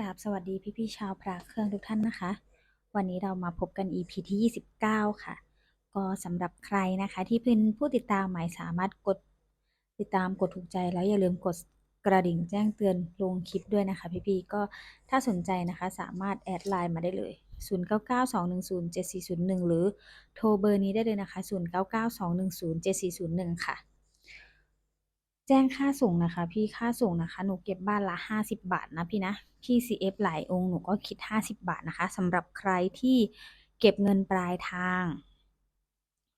ราบสวัสดีพี่ๆชาวพระเครื่องทุกท่านนะคะ วันนี้เรามาพบกัน EP ที่ 29 ค่ะ ก็สำหรับใครนะคะที่เป็นผู้ติดตามหม่สามารถกดติดตามกดถูกใจแล้วอย่าลืมกดกระดิ่งแจ้งเตือนลงคลิปด้วยนะคะ พี่ๆก็ถ้าสนใจนะคะสามารถแอดไลน์มาได้เลย 0992107401 หรือโทรเบอร์นี้ได้เลยนะคะ 0992107401 ค่ะ แจ้งค่าส่งนะคะ พี่ค่าส่งนะคะ หนูเก็บบ้านละ 50 บาทนะพี่นะพี่ CF หลายองค์หนูก็คิด 50 บาทนะคะสำหรับใครที่เก็บเงินปลายทาง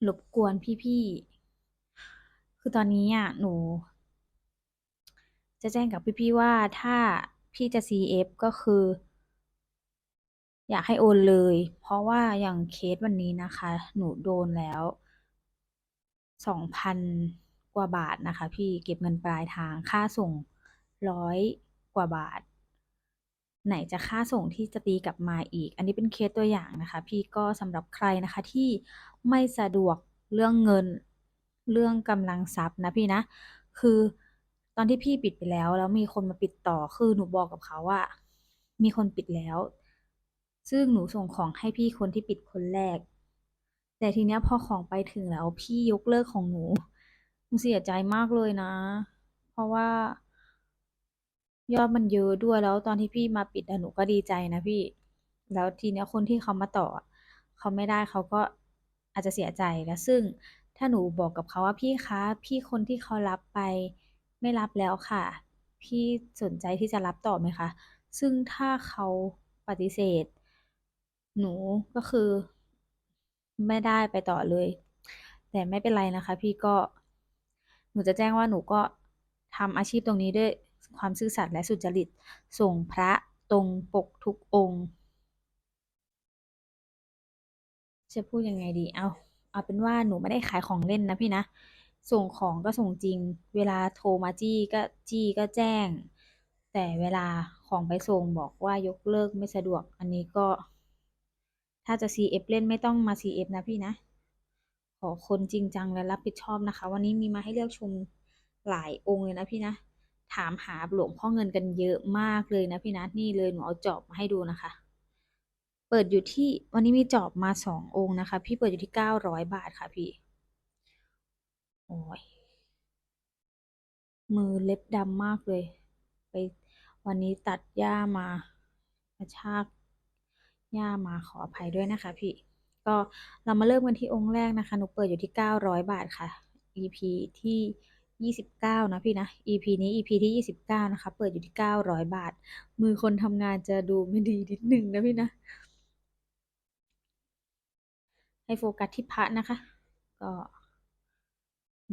รบกวนพี่ๆ คือตอนนี้อะหนู จะแจ้งกับพี่ๆว่าถ้าพี่จะ CF ก็คือ อยากให้โอนเลย เพราะว่าอย่างเคสวันนี้นะคะ หนูโดนแล้วสองพัน กว่าบาทนะคะ พี่เก็บเงินปลายทางค่าส่งร้อยกว่าบาท ไหนจะค่าส่งที่จะตีกลับมาอีก อันนี้เป็นเคสตัวอย่างนะคะ พี่ก็สำหรับใครนะคะที่ไม่สะดวกเรื่องเงินเรื่องกำลังทรัพย์นะพี่นะ คือตอนที่พี่ปิดไปแล้ว แล้วมีคนมาปิดต่อคือหนูบอกกับเขาว่า มีคนปิดแล้ว ซึ่งหนูส่งของให้พี่คนที่ปิดคนแรก แต่ทีเนี้ยพอของไปถึงแล้วพี่ยกเลิกของหนูหนู เสียใจมากเลยนะ เพราะว่า ยอดมันเยอะด้วยแล้วตอนที่พี่มาปิดอะหนูก็ดีใจนะพี่ แล้วทีเนี้ยคนที่เขามาต่อ เขาไม่ได้เขาก็อาจจะเสียใจแล้วซึ่งถ้าหนูบอกกับเขาว่าพี่คะพี่คนที่เขารับไป ไม่รับแล้วค่ะ พี่สนใจที่จะรับต่อไหมคะ ซึ่งถ้าเขาปฏิเสธ หนูก็คือ ไม่ได้ไปต่อเลย แต่ไม่เป็นไรนะคะ พี่ก็ หนูจะแจ้งว่าหนูก็ทำอาชีพตรงนี้ด้วยความซื่อสัตย์และสุจริต ส่งพระตรงปกทุกองค์ จะพูดยังไงดี เอาเอาเป็นว่าหนูไม่ได้ขายของเล่นนะพี่นะ ส่งของก็ส่งจริง เวลาโทรมาจี้ก็จี้ก็แจ้ง แต่เวลาของไปส่งบอกว่ายกเลิกไม่สะดวก อันนี้ก็ ถ้าจะ CF เล่นไม่ต้องมา CF นะพี่นะ อคนจริงจังและรับผิดชอบนะคะ วันนี้มีมาให้เลือกชมหลายองค์เลยนะพี่นะ ถามหาหลวงพ่อเงินกันเยอะมากเลยนะพี่นะนี่เลยหนูเอาจอบมาให้ดูนะคะ เปิดอยู่ที่วันนี้มีจอบมาสององค์นะคะ พี่เปิดอยู่ที่เก้าร้อยบาทค่ะพี่โอ้ยมือเล็บดำมากเลย ไปวันนี้ตัดหญ้ามากระชากหญ้ามาขออภัยด้วยนะคะพี่ ก็เรามาเริ่มกันที่องค์แรกนะคะ หนูเปิดอยู่ที่เก้าร้อยบาทค่ะ EP ที่ยี่สิบเก้านะพี่นะ EP นี้ EP ที่ยี่สิบเก้านะคะ เปิดอยู่ที่เก้าร้อยบาท มือคนทำงานจะดูไม่ดีนิดนึงนะพี่นะ ให้โฟกัสที่พระนะคะ ก็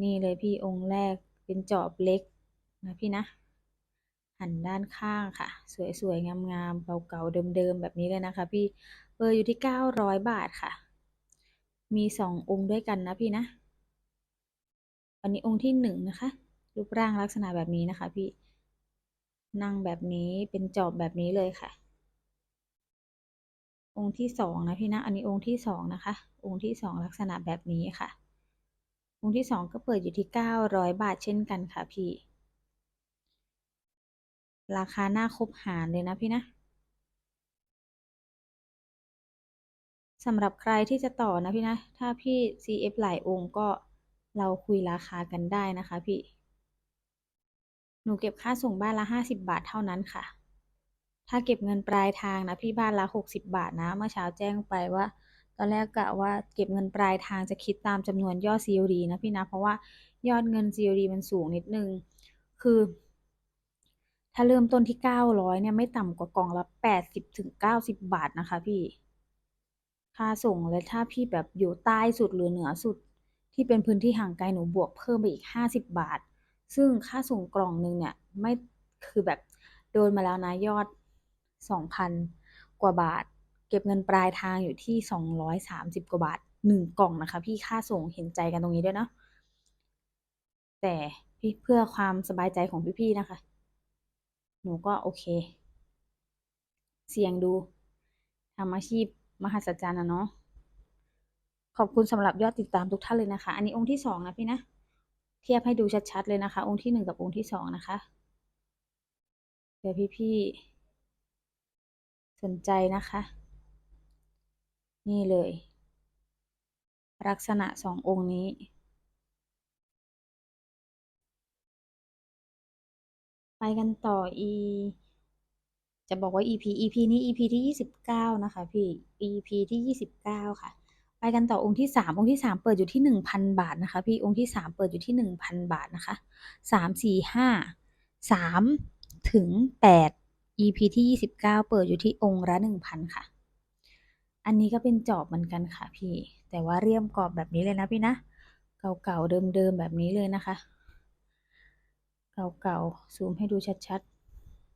นี่เลยพี่องค์แรกเป็นจอบเล็กนะพี่นะ หันด้านข้างค่ะ สวยๆ งามๆ เก่าๆ เดิมๆ แบบนี้เลยนะคะพี่ เบอร์อยู่ที่เก้าร้อยบาทค่ะ มีสององค์ด้วยกันนะพี่นะ อันนี้องค์ที่หนึ่งนะคะ รูปร่างลักษณะแบบนี้นะคะพี่ นั่งแบบนี้เป็นจอบแบบนี้เลยค่ะ องค์ที่สองนะพี่นะ อันนี้องค์ที่สองนะคะ องค์ที่สองลักษณะแบบนี้ค่ะ องค์ที่สองก็เปิดอยู่ที่เก้าร้อยบาทเช่นกันค่ะพี่ ราคาหน้าคบหารเลยนะพี่นะสำหรับใครที่จะต่อนะพี่นะ ถ้าพี่ CF หลายองค์ก็เราคุยราคากันได้นะคะพี่ หนูเก็บค่าส่งบ้านละห้าสิบบาทเท่านั้นค่ะ ถ้าเก็บเงินปลายทางนะพี่บ้านละหกสิบบาทนะ เมื่อเช้าแจ้งไปว่า ตอนแรกกะว่าเก็บเงินปลายทางจะคิดตามจำนวนยอด COD นะพี่นะ เพราะว่ายอดเงิน COD มันสูงนิดนึง คือ ถ้าเริ่มต้นที่เก้าร้อยเนี่ยไม่ต่ำกว่ากล่องละแปดสิบถึงเก้าสิบบาทนะคะพี่ค่าส่งและถ้าพี่แบบอยู่ใต้สุดหรือเหนือสุด ที่เป็นพื้นที่ห่างไกลหนูบวกเพิ่มไปอีกห้าสิบบาท ซึ่งค่าส่งกล่องหนึ่งเนี่ยไม่คือแบบโดนมาแล้วนะยอดสองพันกว่าบาท เก็บเงินปลายทางอยู่ที่สองร้อยสามสิบกว่าบาทหนึ่งกล่องนะคะ พี่ค่าส่งเห็นใจกันตรงนี้ด้วยเนาะแต่พี่เพื่อความสบายใจของพี่ๆนะคะ หนูก็โอเค เสี่ยงดูทำอาชีพมหัศจรรย์นะเนาะขอบคุณสำหรับยอดติดตามทุกท่านเลยนะคะ อันนี้องค์ที่สองนะพี่นะ เทียบให้ดูชัดๆเลยนะคะ องค์ที่หนึ่งกับองค์ที่สองนะคะ เดี๋ยวพี่ๆสนใจนะคะ นี่เลย ลักษณะสององค์นี้ ไปกันต่อ e จะบอกว่า EP EP นี้ EP ที่ยี่สิบเก้านะคะพี่ EP ที่ยี่สิบเก้าค่ะ ไปกันต่อองค์ที่สามองค์ที่สามเปิดอยู่ที่หนึ่งพันบาทนะคะ พี่องค์ที่สามเปิดอยู่ที่หนึ่งพันบาทนะคะสามสี่ห้าสามถึงแปด EP ที่ยี่สิบเก้าเปิดอยู่ที่องค์ละหนึ่งพันค่ะ อันนี้ก็เป็นจอบเหมือนกันค่ะพี่ แต่ว่าเรียมกรอบแบบนี้เลยนะพี่นะ เก่าๆเดิมๆแบบนี้เลยนะคะ เก่าๆ ซูมให้ดูชัด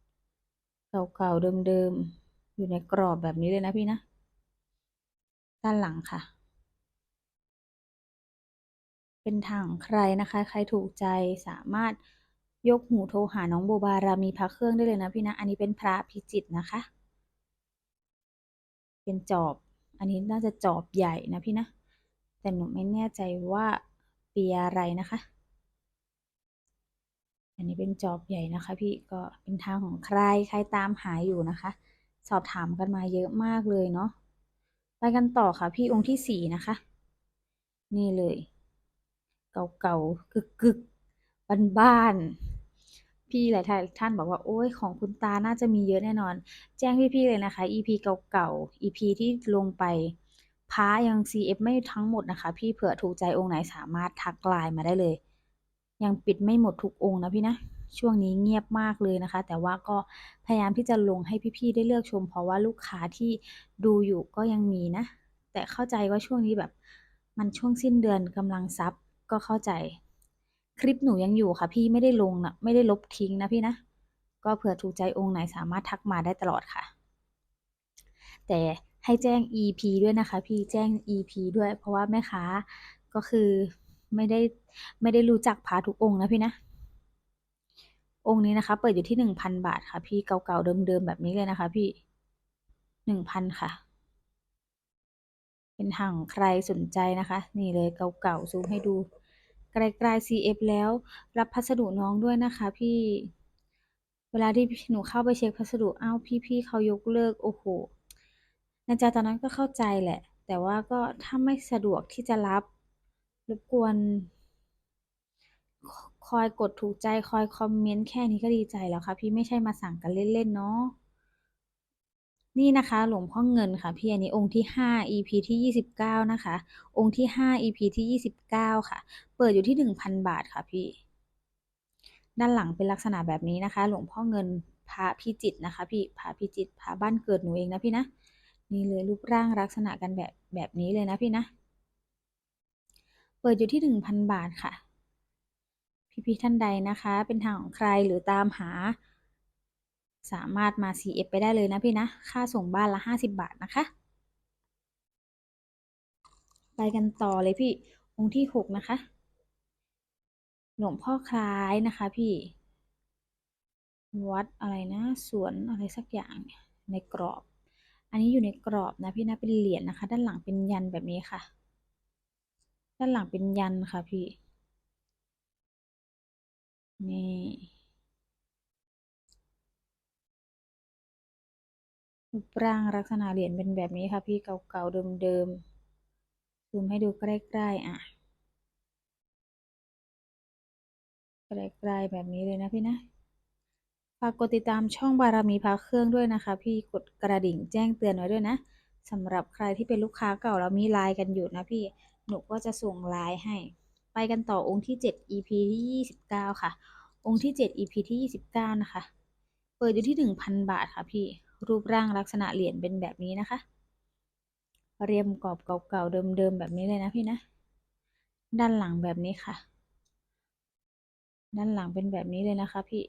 ๆ เก่าๆ เดิมๆ อยู่ในกรอบแบบนี้เลยนะพี่นะ ด้านหลังค่ะ เป็นทางของใครนะคะ ใครถูกใจสามารถยกหูโทรหาน้องโบบารามีพระเครื่องได้เลยนะพี่นะ อันนี้เป็นพระพิจิตนะคะ เป็นจอบ อันนี้น่าจะจอบใหญ่นะพี่นะ แต่หนูไม่แน่ใจว่าปีอะไรนะคะ นนี้เป็นจอบใหญ่นะคะ พี่ก็เป็นทางของใครใครตามหาอยู่นะคะ สอบถามกันมาเยอะมากเลยเนาะไปกันต่อค่ะ พี่องค์ที่สี่นะคะ นี่เลย เก่าๆกึกๆบ้านๆพี่หลายท่านบอกว่าโอ้ยของคุณตาน่าจะมีเยอะแน่นอน แจ้งพี่ๆเลยนะคะ EP เก่าๆ EP ที่ลงไปพายัง CF ไม่ทั้งหมดนะคะ พี่เผื่อถูกใจองค์ไหนสามารถทักไลน์มาได้เลย ยังปิดไม่หมดทุกองค์นะพี่นะช่วงนี้เงียบมากเลยนะคะ แต่ว่าก็พยายามที่จะลงให้พี่ๆได้เลือกชม เพราะว่าลูกค้าที่ดูอยู่ก็ยังมีนะ แต่เข้าใจว่าช่วงนี้แบบ มันช่วงสิ้นเดือนกำลังซับก็เข้าใจ คลิปหนูยังอยู่ค่ะ พี่ไม่ได้ลงนะไม่ได้ลบทิ้งนะพี่นะ ก็เผื่อถูกใจองค์ไหนสามารถทักมาได้ตลอดค่ะ แต่ให้แจ้ง EP ด้วยนะคะ พี่แจ้ง EP ด้วย เพราะว่าแม่ค้าก็คือ ไม่ได้ไม่ได้รู้จักพาทุกองค์นะพี่นะ องค์นี้นะคะ เปิดอยู่ที่หนึ่งพันบาทค่ะ พี่เก่าๆเดิมๆแบบนี้เลยนะคะ พี่หนึ่งพันค่ะ เป็นทางของใครสนใจนะคะ นี่เลยเก่าๆซูมให้ดูไกลๆ CF แล้วรับพัสดุน้องด้วยนะคะ พี่เวลาที่หนูเข้าไปเช็คพัสดุอ้าวพี่ๆเขายกเลิกโอ้โหนาจาตอนนั้นก็เข้าใจแหละ แต่ว่าก็ถ้าไม่สะดวกที่จะรับ รบกวน คอยกดถูกใจคอยคอมเมนต์แค่นี้ก็ดีใจแล้วค่ะ พี่ไม่ใช่มาสั่งกันเล่น ๆ เนาะนี่นะคะหลวงพ่อเงินค่ะพี่อันนี้องค์ที่ห้า EP ที่ยี่สิบเก้านะคะ องค์ที่ห้า EP ที่ยี่สิบเก้าค่ะ เปิดอยู่ที่หนึ่งพันบาทค่ะพี่ ด้านหลังเป็นลักษณะแบบนี้นะคะ หลวงพ่อเงินพระพิจิตนะคะ พี่พระพิจิตพระบ้านเกิดหนูเองนะพี่นะ นี่เลยรูปร่างลักษณะกันแบบแบบนี้เลยนะพี่นะ เปิดอยู่ที่หนึ่งพันบาทค่ะ พี่ๆท่านใดนะคะ เป็นทางของใครหรือตามหา สามารถมา CF ไปได้เลยนะพี่นะ ค่าส่งบ้านละห้าสิบบาทนะคะ ไปกันต่อเลยพี่ องค์ที่หกนะคะ หลวงพ่อคล้ายนะคะพี่ วัดอะไรนะ สวนอะไรสักอย่างในกรอบ อันนี้อยู่ในกรอบนะพี่นะ เป็นเหรียญนะคะ ด้านหลังเป็นยันแบบนี้ค่ะ ด้านหลังเป็นยันค่ะพี่ นี่รูปร่างลักษณะเหรียญเป็นแบบนี้ค่ะพี่เก่าๆเดิมๆซูมให้ดูใกล้ๆ อะ ใกล้ๆแบบนี้เลยนะพี่นะฝากกดติดตามช่องบารมีพระเครื่องด้วยนะคะ พี่กดกระดิ่งแจ้งเตือนไว้ด้วยนะสำหรับใครที่เป็นลูกค้าเก่าแล้วมีไลน์กันอยู่นะพี่ หนูก็จะส่งไลน์ให้ ไปกันต่อองค์ที่ 7 EP ที่ 29 ค่ะ องค์ที่ 7 EP ที่ 29 นะคะ เปิดอยู่ที่ 1,000 บาทค่ะพี่ รูปร่างลักษณะเหรียญเป็นแบบนี้นะคะ เรียมกรอบเก่าๆเดิมๆแบบนี้เลยนะพี่นะ ด้านหลังแบบนี้ค่ะ ด้านหลังเป็นแบบนี้เลยนะคะพี่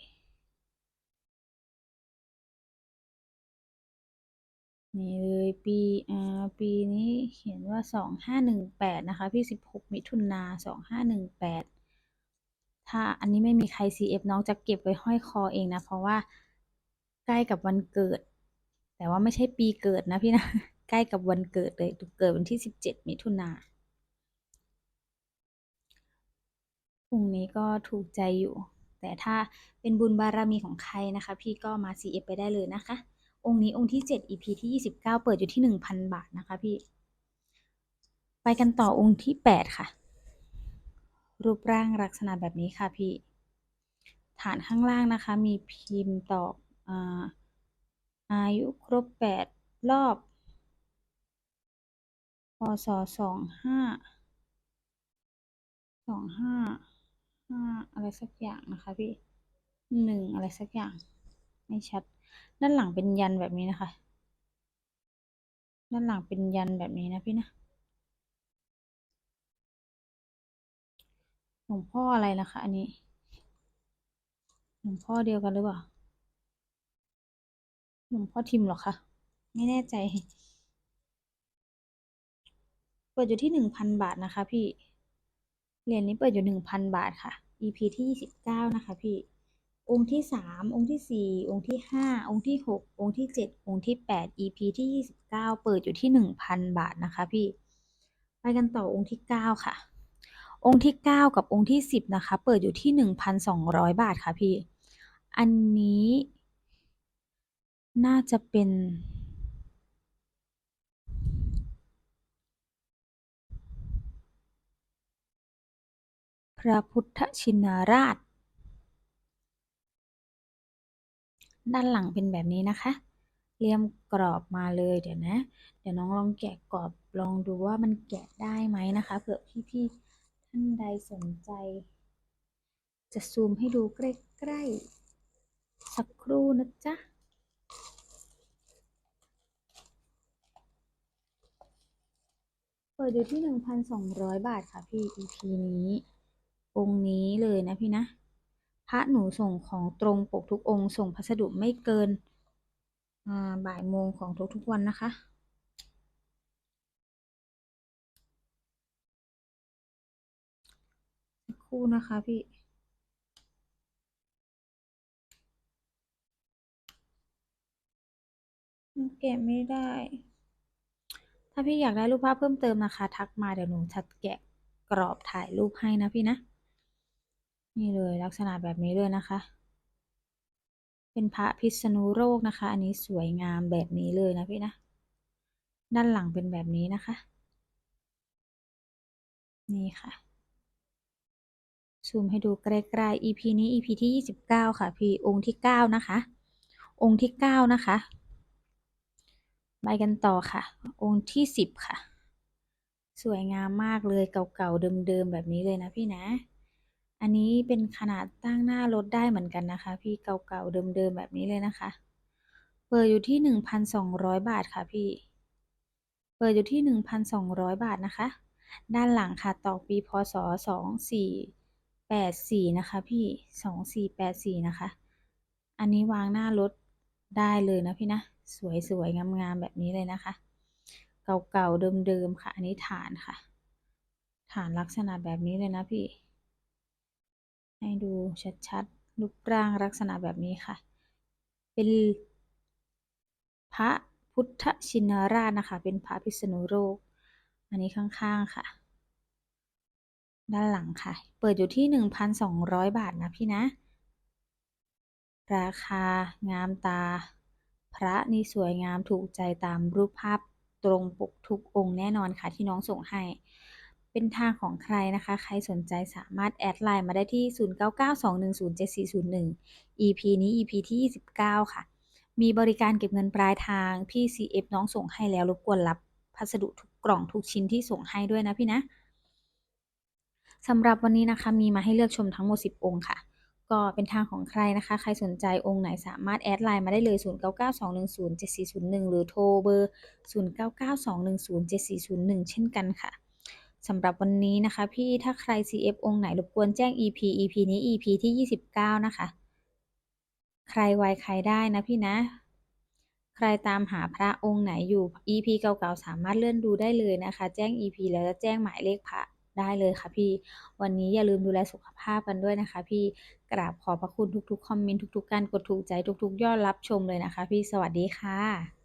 นี่เลยปีอ่าปีนี้เขียนว่าสองห้าหนึ่งแปดนะคะพี่สิบหกมิถุนาสองห้าหนึ่งแปดถ้าอันนี้ไม่มีใคร CF น้องจะเก็บไว้ห้อยคอเองนะ เพราะว่าใกล้กับวันเกิด แต่ว่าไม่ใช่ปีเกิดนะพี่นะ ใกล้กับวันเกิดเลยเกิดวันที่สิบเจ็ดมิถุนาพรุ่งนี้ก็ถูกใจอยู่ แต่ถ้าเป็นบุญบารมีของใครนะคะ พี่ก็มา CF ไปได้เลยนะคะ องค์นี้องค์ที่เจ็ด EP ที่ยี่สิบเก้าเปิดอยู่ที่หนึ่งพันบาทนะคะพี่ ไปกันต่อองค์ที่แปดค่ะ รูปร่างลักษณะแบบนี้ค่ะพี่ ฐานข้างล่างนะคะ มีพิมพ์ตอกอาอายุครบแปดรอบพศสองห้าสองห้าห้าอะไรสักอย่างนะคะพี่หนึ่งอะไรสักอย่าง ไม่ชัด ด้านหลังเป็นยันแบบนี้นะคะ ด้านหลังเป็นยันแบบนี้นะพี่นะหลวงพ่ออะไรนะคะ อันนี้หลวงพ่อเดียวกันหรือเปล่าหลวงพ่อทิมหรอคะไม่แน่ใจเปิดอยู่ที่หนึ่งพันบาทนะคะ พี่เหรียญนี้เปิดอยู่หนึ่งพันบาทค่ะ EP ที่ยี่สิบเก้านะคะ พี่ องค์ที่สามองค์ที่สี่องค์ที่ห้าองค์ที่หกองค์ที่เจ็ดองค์ที่แปด EP ที่ยี่สิบเก้าเปิดอยู่ที่หนึ่งพันบาทนะคะพี่ ไปกันต่อองค์ที่เก้าค่ะ องค์ที่เก้ากับองค์ที่สิบนะคะ เปิดอยู่ที่หนึ่งพันสองร้อยบาทค่ะพี่ อันนี้ น่าจะเป็น พระพุทธชินราช ด้านหลังเป็นแบบนี้นะคะเรียมกรอบมาเลยเดี๋ยวนะ เดี๋ยวน้องลองแกะกรอบลองดูว่ามันแกะได้ไหมนะคะเผื่อพี่ๆท่านใดสนใจ จะซูมให้ดูใกล้ๆสักครู่นะจ๊ะเปิดอยู่ที่ 1,200 บาทค่ะพี่ EP นี้องค์นี้เลยนะพี่นะ พระหนูส่งของตรงปกทุกองค์ ส่งพัสดุไม่เกินบ่ายโมงของทุกๆวันนะคะ สักครู่นะคะพี่แกะไม่ได้ ถ้าพี่อยากได้รูปภาพเพิ่มเติมนะคะ ทักมาเดี๋ยวหนูจะแกะกรอบถ่ายรูปให้นะพี่นะ นี่เลยลักษณะแบบนี้เลยนะคะ เป็นพระพิษณุโลกนะคะ อันนี้สวยงามแบบนี้เลยนะพี่นะ ด้านหลังเป็นแบบนี้นะคะ นี่ค่ะ ซูมให้ดูใกล้ๆ EP นี้ EP ที่ 29 ค่ะ พี่องค์ที่ 9 นะคะ องค์ที่ 9 นะคะ ไปกันต่อค่ะ องค์ที่ 10 ค่ะ สวยงามมากเลยเก่าๆเดิมๆแบบนี้เลยนะพี่นะ อันนี้เป็นขนาดตั้งหน้ารถได้เหมือนกันนะคะ พี่เก่าๆเดิมๆแบบนี้เลยนะคะเปิดอยู่ที่ 1,200 บาทค่ะพี่ เปิดอยู่ที่ 1,200 บาทนะคะ ด้านหลังค่ะตอกปีพศ 2484 นะคะพี่ 2484 นะคะ อันนี้วางหน้ารถได้เลยนะพี่นะ สวยๆ งามๆ แบบนี้เลยนะคะ เก่าๆ เดิมๆ ค่ะ อันนี้ฐานค่ะ ฐานลักษณะแบบนี้เลยนะพี่ ให้ดูชัดๆรูปร่างลักษณะแบบนี้ค่ะ เป็นพระพุทธชินราชนะคะ เป็นพระพิษณุโลกอันนี้ข้างๆค่ะ ด้านหลังค่ะ เปิดอยู่ที่ 1,200 บาทนะพี่นะ ราคางามตา พระนี่สวยงามถูกใจตามรูปภาพตรงปกทุกองค์แน่นอนค่ะที่น้องส่งให้ เป็นทางของใครนะคะ ใครสนใจสามารถแอดไลน์มาได้ที่ 0992107401 EP นี้ EP ที่ 29 ค่ะ มีบริการเก็บเงินปลายทาง พี่ CF น้องส่งให้แล้วรบกวนรับพัสดุทุกกล่องทุกชิ้นที่ส่งให้ด้วยนะพี่นะสำหรับวันนี้นะคะมีมาให้เลือกชมทั้งหมด 10 องค์ค่ะ ก็เป็นทางของใครนะคะ ใครสนใจองค์ไหนสามารถแอดไลน์มาได้เลย 0992107401 หรือโทรเบอร์ 0992107401 เช่นกันค่ะ สำหรับวันนี้นะคะ พี่ถ้าใคร CF องค์ไหนรบกวนแจ้ง EP EP นี้ EP ที่ 29 นะคะ ใครไวใครได้นะพี่นะ ใครตามหาพระองค์ไหนอยู่ EP เก่าๆสามารถเลื่อนดูได้เลยนะคะ แจ้ง EP แล้วจะแจ้งหมายเลขพระได้เลยค่ะพี่ วันนี้อย่าลืมดูแลสุขภาพกันด้วยนะคะ พี่กราบขอบพระคุณทุกๆ คอมเมนต์ทุกๆ การกดถูกใจทุกๆ ยอดรับชมเลยนะคะ พี่สวัสดีค่ะ